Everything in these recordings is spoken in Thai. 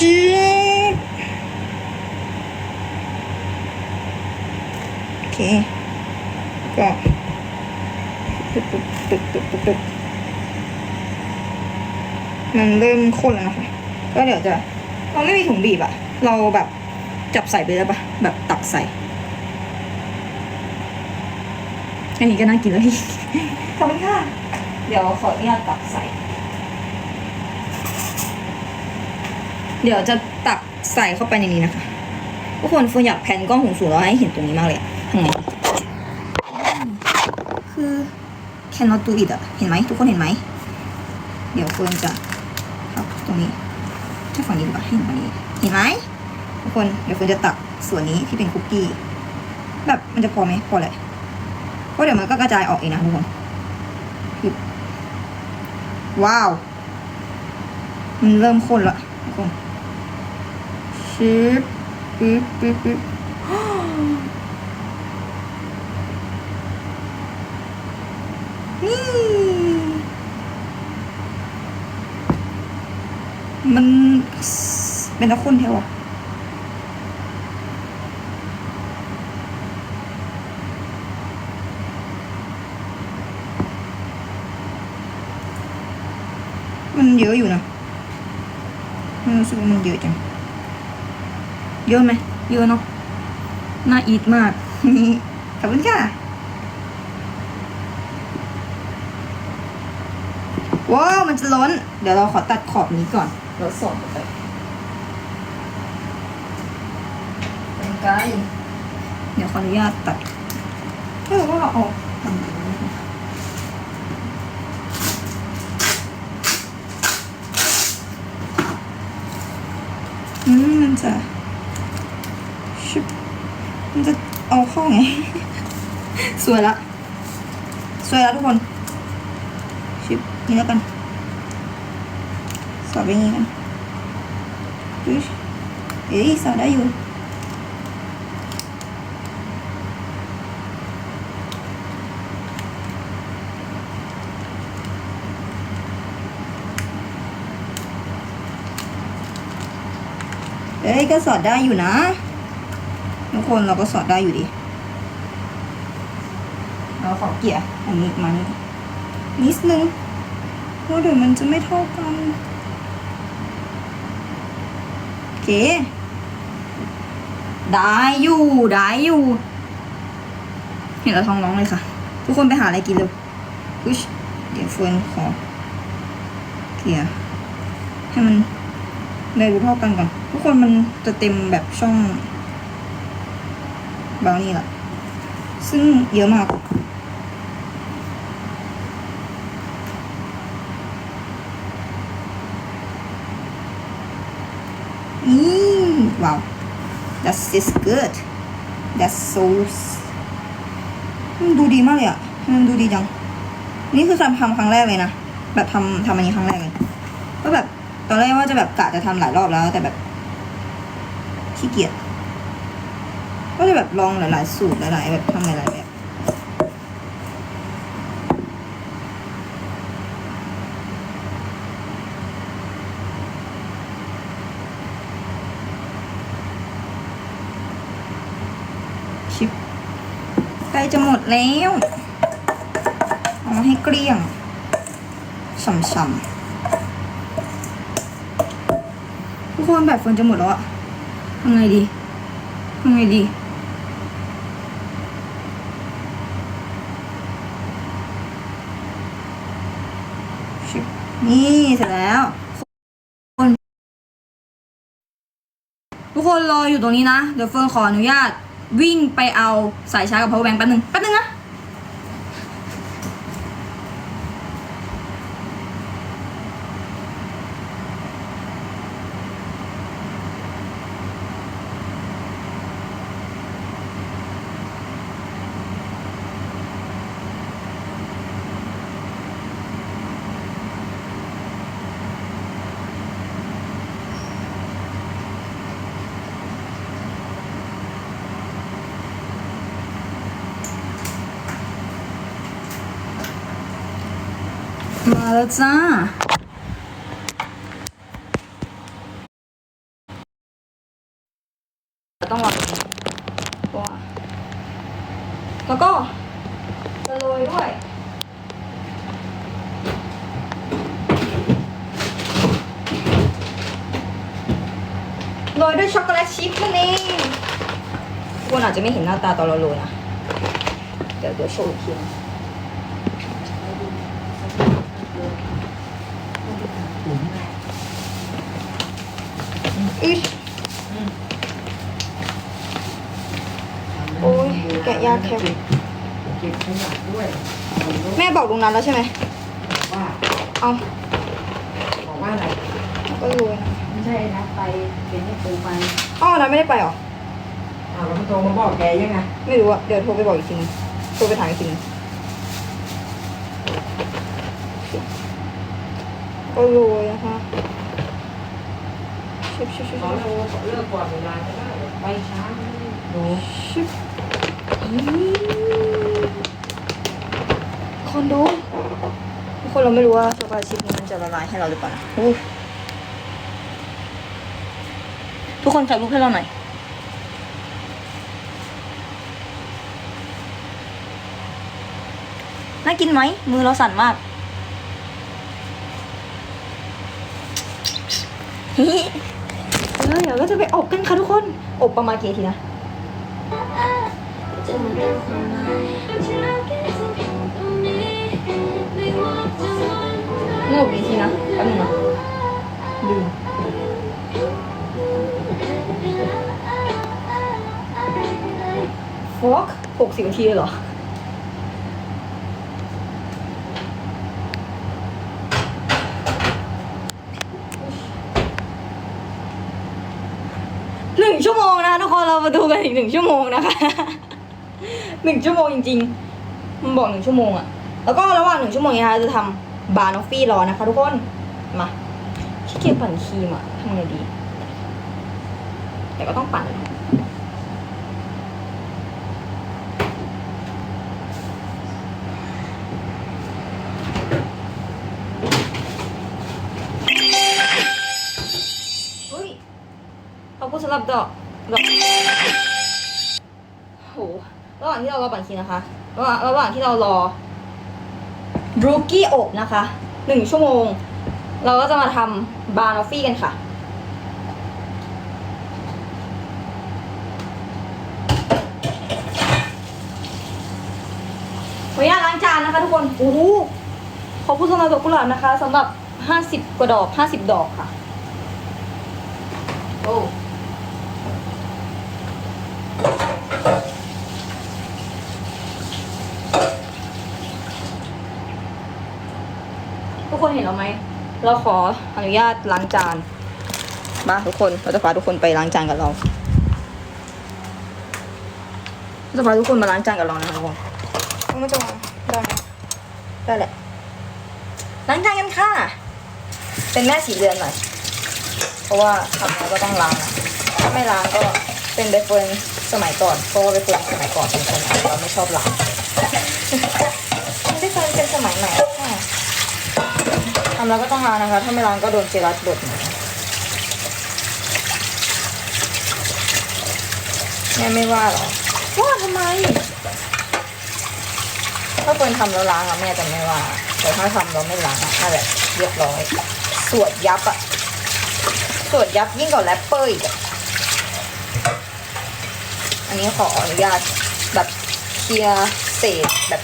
จี๊ดโอเคก็ตึ๊ดตึ๊ดตึ๊ดตึ๊ดตึ๊ดตึ๊ดมันเริ่มข้นแล้วนะคะก็เดี๋ยวจะเราไม่มีถุงบีบอะเราแบบจับใส่ไปแล้วปะแบบตักใส่อันนี้ก็น่ากินแล้วพี่ขอบคุณค่ะ เดี๋ยวขออนุญาตตักใส่ เดี๋ยวจะตักใส่เข้าไปในนี้นะคะทุกคนเฟิร์นอยากแพนกล้องสูงๆแล้วให้เห็นตรงนี้มากเลยอะทำไงคือ cannot do it อะเห็นไหมทุกคนเห็นไหม เดี๋ยวเฟิร์นจะพับตรงนี้ให้ฝั่งนี้ดีกว่าให้เห็นฝั่งนี้ เห็นไหมทุกคนเดี๋ยวเฟิร์นจะตักส่วนนี้ที่เป็นคุกกี้ แบบมันจะพอไหมพอแหละเพราะเดี๋ยวมันก็กระจายออกเองนะทุกคนว้าว มันเริ่มข้นละทุกคน ชิปปิ๊บปิ๊บปิ๊บนี่มันเป็นตะคุณเทวะมันเยอะอยู่นะมันรู้สึกว่ามันเยอะจัง เยอะไหมเยอะเนาะน่าอีทมากขอบคุณค่ะว้าวมันจะล้น เดี๋ยวเราขอตัดขอบนี้ก่อนแล้วส่งไปเป็นไกลเดี๋ยวขออนุญาตตัดเออว่าเราเอาทำแบบนี้นะคะอืมมันจะชุบ มันจะเอาเข้าไง สวยละ สวยล้วทุกคน ชิปนี่แล้วกันสอดไปอย่างนี้กันเอ้ยสอดได้อยู่เอ้ยก็สอดได้อยู่นะ คนเราก็สอดได้อยู่ดี เราขอเกี่ยอันนี้มานี่นิดนึงเพราะเดี๋ยวมันจะไม่เท่ากันโอเคได้อยู่ได้อยู่เห็นแล้วท้องร้องเลยค่ะ ทุกคนไปหาอะไรกินเร็วอุ๊ยเดี๋ยวเฟิร์นขอเกี่ยให้มันได้รู้เท่ากันก่อน ทุกคนมันจะเต็มแบบช่อง บราวนี่แหละซึ่งเยอะมากอืมว้าว that's is good that's so ดูดีมากเลยอะมันดูดีจัง นี่คือทำทำครั้งแรกเลยนะ แบบทำทำอันนี้ครั้งแรกเลย ก็แบบตอนแรกว่าจะแบบกะจะทำหลายรอบแล้ว แต่แบบขี้เกียจ จะแบบลองหลาย ๆ สูตรหลาย ๆ แบบทำหลาย ๆ แบบชิปใกล้จะหมดแล้วเอาให้เกลี้ยงฉ่ำๆทุกคนแบบฝนจะหมดแล้วอะทำไงดีทำไงดี ชิป นี่เสร็จแล้วทุกคนรออยู่ตรงนี้นะ เดี๋ยวเฟิร์นขออนุญาตวิ่งไปเอาสายชาร์จกับ power bank แป๊บนึงแป๊บนึงนะ มาแล้วจ้า ต้องรอว่าแล้วก็จะโรยด้วยโรยด้วยช็อกโกแลตชิพนั่นเองทุณอาจจะไม่เห็นหน้าตาตอนเราโรยนะ เดี๋ยวเดี๋ยวโชว์อีกที นะอิ๊ยโอ้ยแกะยากแค่เก็บขยะด้วยแม่บอกลุงนั้นแล้วใช่ไหมว่าเอาบอกว่าอะไรก็โรยนะไม่ใช่นะไปเป็นให้ปูไปอ๋อนั้นไม่ได้ไปหรออ้าวแล้วโทรมาบอกแกยังไงไม่รู้อะเดี๋ยวโทรไปบอกอีกทีนึงโทรไปถามอีกทีนึงก็โรยนะคะ ชิบชิบชิบขอโทรขอเลิกก่อนเวลาได้ไปช้าไม่ได้ดูชิบอีคนดูทุกคนเราไม่รู้ว่าช็อกโกแลตชิพนี้มันจะละลายให้เราหรือเปล่านะทุกคนถ่ายรูปให้เราหน่อยน่ากินไหม มือเราสั่นมากเฮ้ ดี๋ยวก็จะไปอบกันค่ะทุกคน อบประมาณกี่นาทีนะเมื่อกี่นาทีนะแป๊บนึงนะลืมฟอกหกสิบนาทีเลยเหรอ หนึ่งชั่วโมงนะคะทุกคน เรามาดูกันอีกหนึ่งชั่วโมงนะคะหนึ่งชั่วโมงจริง ๆ มันบอกหนึ่งชั่วโมงอะแล้วก็ระหว่างหนึ่งชั่วโมงนี้นะคะจะทำบาร์นอฟฟี่รอนะคะทุกคน มาขี้เกียจปั่นครีมอะทำไงดี แต่ก็ต้องปั่นเฮ้ยขอบคุณสำหรับดอก ดอกโหระหว่างที่เรารอปั่นคีนะคะ ระหว่างระหว่างที่เรารอบรูกี้อบนะคะหนึ่งชั่วโมง เราก็จะมาทำบาร์นอฟฟี่กันค่ะ ขออนุญาตล้างจานนะคะทุกคนโอ้โหขอบคุณสำหรับดอกกุหลาบนะคะสำหรับห้าสิบกว่าดอกห้าสิบดอกค่ะ โอ้ คนเห็นเราไหม เราขออนุญาตล้างจาน มาทุกคน เราจะพาทุกคนไปล้างจานกับเราเราจะพาทุกคนมาล้างจานกับเรานะทุกคนเอามันจะวางได้ไหมได้แหละ ล้างจานกันค่ะ เป็นแม่สีเดือนหน่อย เพราะว่าทำแล้วก็ต้องล้างนะถ้าไม่ล้างก็เป็นใบเฟิร์นสมัยก่อน เพราะว่าใบเฟิร์นสมัยก่อนเป็นคนเราไม่ชอบล้างใบเฟิร์นเป็นสมัยใหม่ำแล้วก็ต้องล้างนะคะ ถ้าไม่ล้างก็โดนเจลัสบดแม่ไม่ว่าหรอว่าทำไม ถ้าเฟินทำแล้วล้างอะแม่จะไม่ว่า แต่ถ้าทำแล้วไม่ล้างอะนั่นแหละเรียบร้อย สวดยับอะสวดยับยิ่งกว่าแรปเปอร์อีกอะอันนี้ขออนุญาตแบบเคลียร์เศษแบบ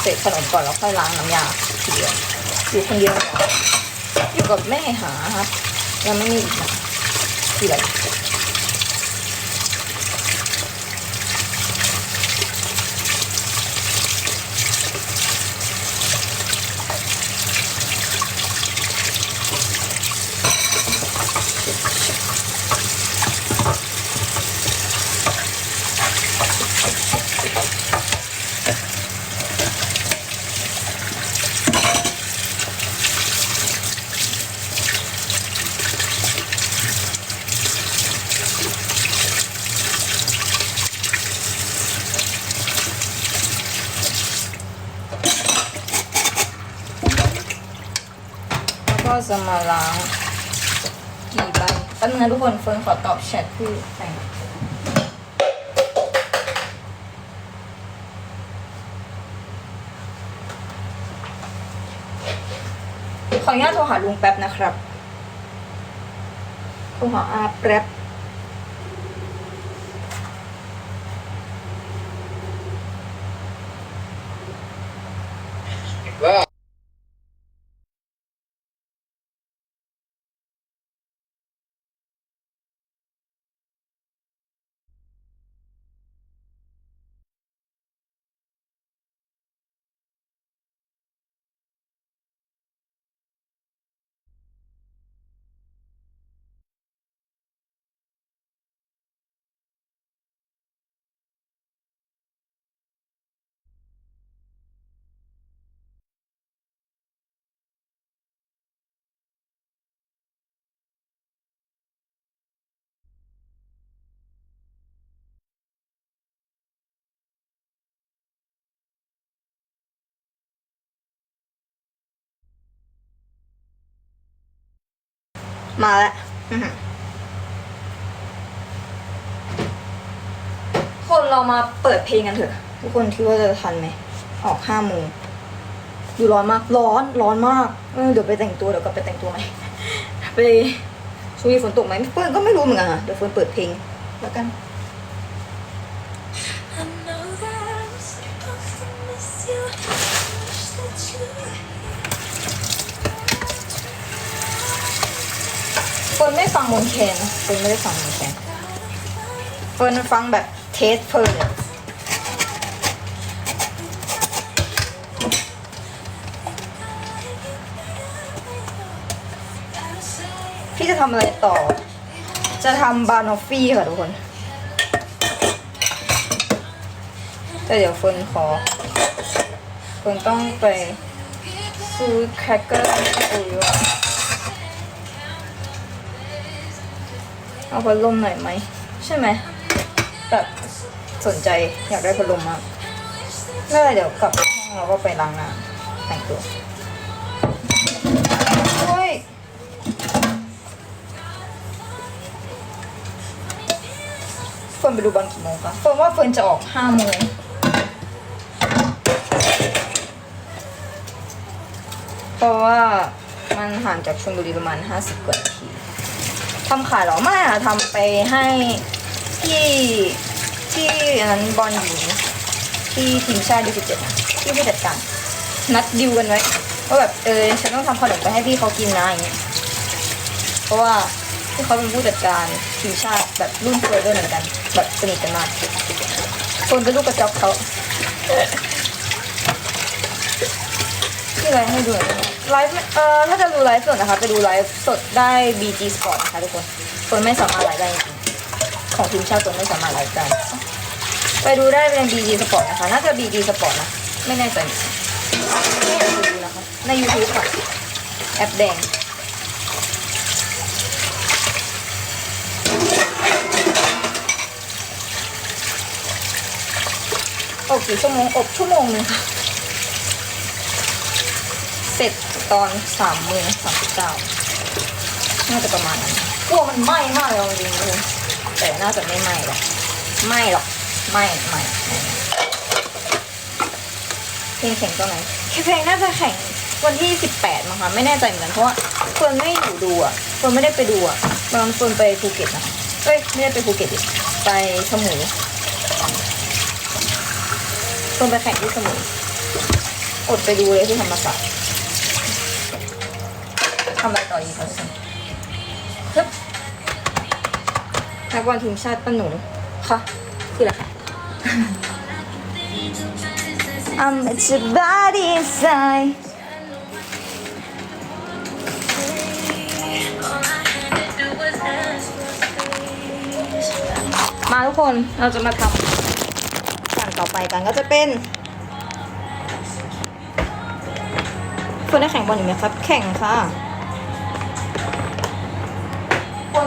เศษขนมก่อนแล้วค่อยล้างน้ำยาทีเดียว อยู่คนเดียวเหรออยู่กับแม่หาครับ ยังไม่มีอีกนะทีไรแล้ว ก็จะมาล้างกี่ใบแป๊บนึงนะทุกคนเฟิร์นขอตอบแชทที่แต่งขออนุญาตโทรหาลุงแป๊บนะครับ โทรหาอาแป๊บ มาแล้วคนเรามาเปิดเพลงกันเถอะ ทุกคนคิดว่าจะทันไหม ออกห้าโมงอยู่ร้อนมาก ร้อนร้อนมากเดี๋ยวไปแต่งตัวเดี๋ยวกลับไปแต่งตัวไหมไปช่วงนี้ฝนตกไหมเพื่อนก็ไม่รู้เหมือนกันอะเดี๋ยวเฟิร์นเปิดเพลงแล้วกัน ฟิร์นไม่ฟังมนต์แคนนะเฟิร์นไม่ได้ฟังมนต์แคนเฟิร์นฟังแบบเทสเฟิร์นอะพี่จะทำอะไรต่อ จะทำบานอฟฟี่ค่ะทุกคน แต่เดี๋ยวเฟิร์นขอเฟิร์นต้องไปซื้อแครกเกอร์ให้ปูอยู่ เอาพัดลมหน่อยไหม ใช่ไหมแบบสนใจอยากได้พัดลมมากไม่เป็นไรเดี๋ยวกลับห้องเราก็ไปล้างน้ำแต่งตัวโอ้ยเฟิร์นไปดูบอลกี่โมงคะเฟิร์นว่าเฟิร์นจะออกห้าโมงเพราะว่ามันห่างจากชลบุรีประมาณห้าสิบกว่านาที ทำขายหรอไม่อะทำไปให้ที่ที่อันนั้นบอลหญิงที่ทีมชาติยูสิบเจ็ดที่ผู้จัดการนัดดิวกันไว้ว่าแบบเออฉันต้องทำขนมไปให้พี่เขากินนะอย่างเงี้ยเพราะว่าที่เขาเป็นผู้จัดการทีมชาติแบบรุ่นเคยด้วยเหมือนกัน แบบสนิทกันมากคนเป็นลูกกระจอกเขาที่ไลฟ์ให้ดูหน่อย ไลฟ์เอ่อถ้าจะดูไลฟ์สดนะคะ ไปดูไลฟ์สดได้ BG Sport นะคะทุกคนคนไม่สามารถไลฟ์ได้จริงของทีมชาติคนไม่สามารถไลฟ์ได้ไปดูได้เป็น BG Sport นะคะ น่าจะ BG Sport นะ ไม่แน่ใจไม่อยากดูนะคะ ใน YouTube ค่ะ แอปแดงอบกี่ชั่วโมง อบชั่วโมงหนึงค่ะ เสร็จ ตอนสามโมงสามสิบเก้าน่าจะประมาณนั้นกลัวมันไหม้มากเลยจริงๆเลยแต่น่าจะไม่ไหม้หรอกไหม้หรอกไหม้ไหม้เพลงแข่งตัวไหนเพลงน่าจะแข่งวันที่สิบแปดมั้งคะไม่แน่ใจเหมือนกันเพราะว่าเฟิร์นไม่อยู่ดูอะเฟิร์นไม่ได้ไปดูอะตอนนั้นเฟิร์นไปภูเก็ตนะเอ้ยไม่ได้ไปภูเก็ตดิไปสมุยเฟิร์นไปแข่งที่สมุยอดไปดูเลยที่ธรรมศาสตร์ ต่ออีกคะทุกคนฮึบนักบอลทีมชาติป้าหนูค่ะคืออะไร I'm at your body inside All I had to do was ask for please. มาทุกคนเราจะมาทำสั่งต่อไปกันก็จะเป็นคนได้แข่งบอลอยู่ไหมครับ แข่งค่ะ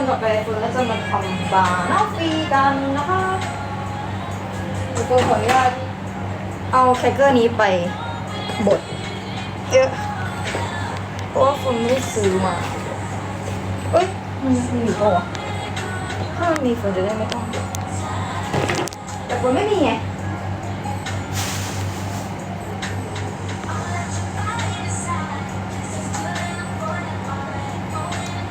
คนต่อไปคนก็จะมาทำบาร์นาฟีกันนะคะทุกคนขออนุญาตเอาแครกเกอร์นี้ไปบดเยอะเพราะว่าคนไม่ได้ซื้อมาเอ้ย มันมีอยู่ปะวะถ้ามันมีคนจะได้ไม่ต้อง แต่คนไม่มีไง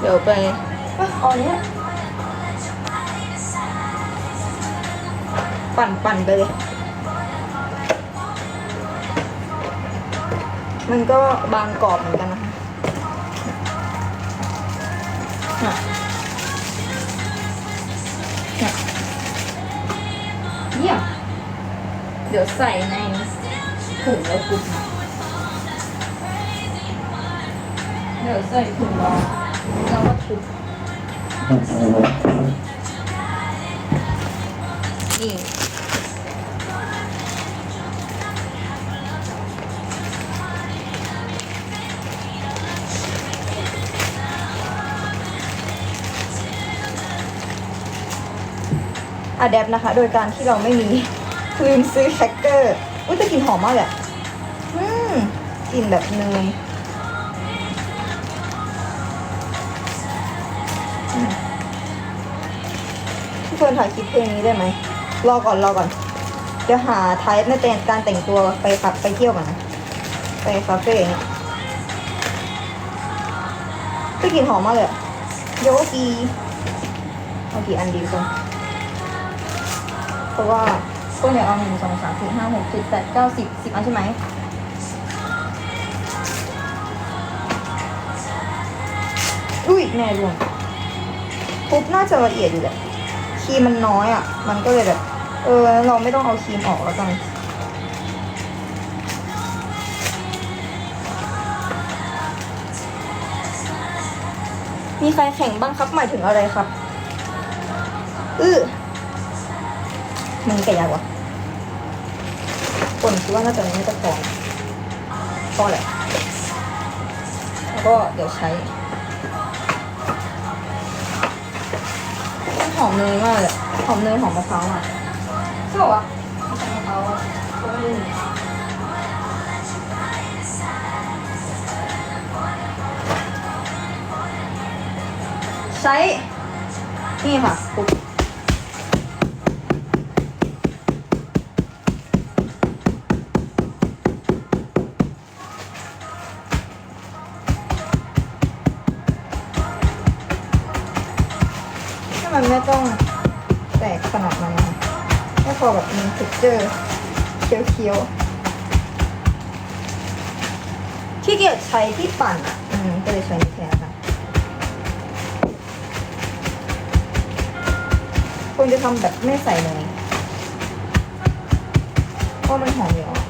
เดี๋ยวไปะเอาอันเนี้ยปั่นปั่นไปเลย มันก็บางกรอบเหมือนกันนะคะน่ะน่ะเยี่ยมเดี๋ยวใส่ในถุงแล้วกุ๊บเดี๋ยวใส่ถุงแล้วแล้วก็ทุบ นี่อะแดปนะคะ โดยการที่เราไม่มีลืมซื้อแครกเกอร์ อุ้ยแต่กลิ่นหอมมากเลยอะอืมกลิ่นแบบเนย เฟิร์นถ่ายคลิปเพลงนี้ได้ไหม รอก่อนรอก่อน เดี๋ยวหาไทป์ในแต่งการแต่งตัวไปขับไปเที่ยวก่อนนะ ไปคาเฟ่เนี่ยแต่กลิ่นหอมมากเลยอะโยกีเอากี่อันดีก่อนเพราะว่าก็เนี่ยเอาหนึ่งสองสามสี่ห้าหกเจ็ดแปดเก้าสิบสิบอันใช่ไหมอุ้ยแม่รวงทุบน่าจะละเอียดอยู่แหละ รีมมันน้อยอะ มันก็เลยแบบ เออ เราไม่ต้องเอาครีมออกแล้วกันมีใครแข่งบ้างครับหมายถึงอะไรครับ อื้อมันแก่ยากวะคนคิดว่าน่าจะไม่จะพอพอแหละแล้วก็เดี๋ยวใช้ อมเนยมากเลยอะหอมเนยหอมมะพร้าวอะใช่ปะวะใช่มะพร้าวอะก็ไม่รู้ใช้ นี่ค่ะปุ๊บ แค่พอแบบมี texture เคี้ยวๆขี้เกียจใช้ที่ปั่นอะ อืมก็เลยใช้นี่แทนค่ะควรจะทำแบบไม่ใส่เลยเพราะมันหอมอยู่แล้วอ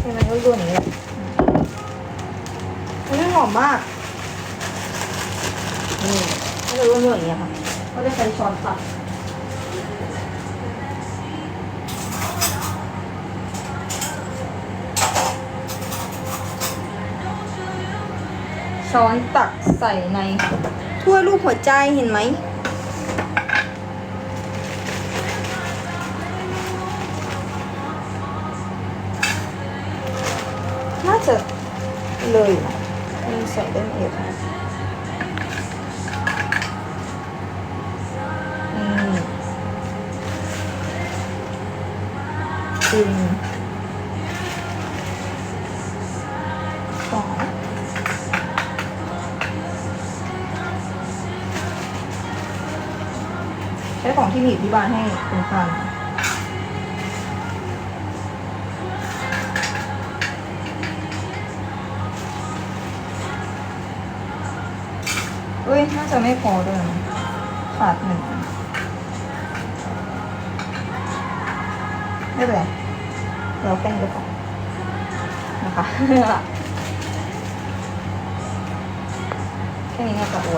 ให้มันร่วนๆอย่างนี้แหละอืมมันหอมมากนี่ก็จะร่วนๆอย่างนี้ยค่ะก็จะใช้ช้อนตัก ช้อนตักใส่ในถ้วยรูปหัวใจเห็นไหม น่าจะเลยนะยังใส่ได้ไม่เยอะนะอืม ที่มีอยู่ที่บ้านให้คุณฟังเอ้ย น่าจะไม่พอด้วยนขาดหนึ่งไม่เป็นไรเราแป้งไปก่อนนะคะแค่นี้น่าจะโอ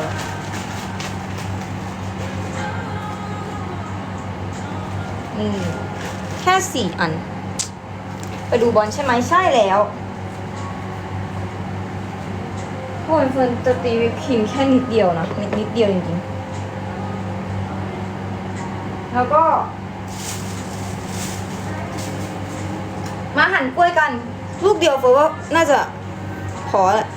นี่แค่สี่อัน ไปดูบอลใช่ไหมใช่แล้วโอ้ยเฟิร์นจะตีวิปครีมแค่นิดเดียวนะนิดนิดเดียวจริงๆ แล้วก็ มาหั่นกล้วยกัน ลูกเดียวเฟิร์นว่าน่าจะพอแหละ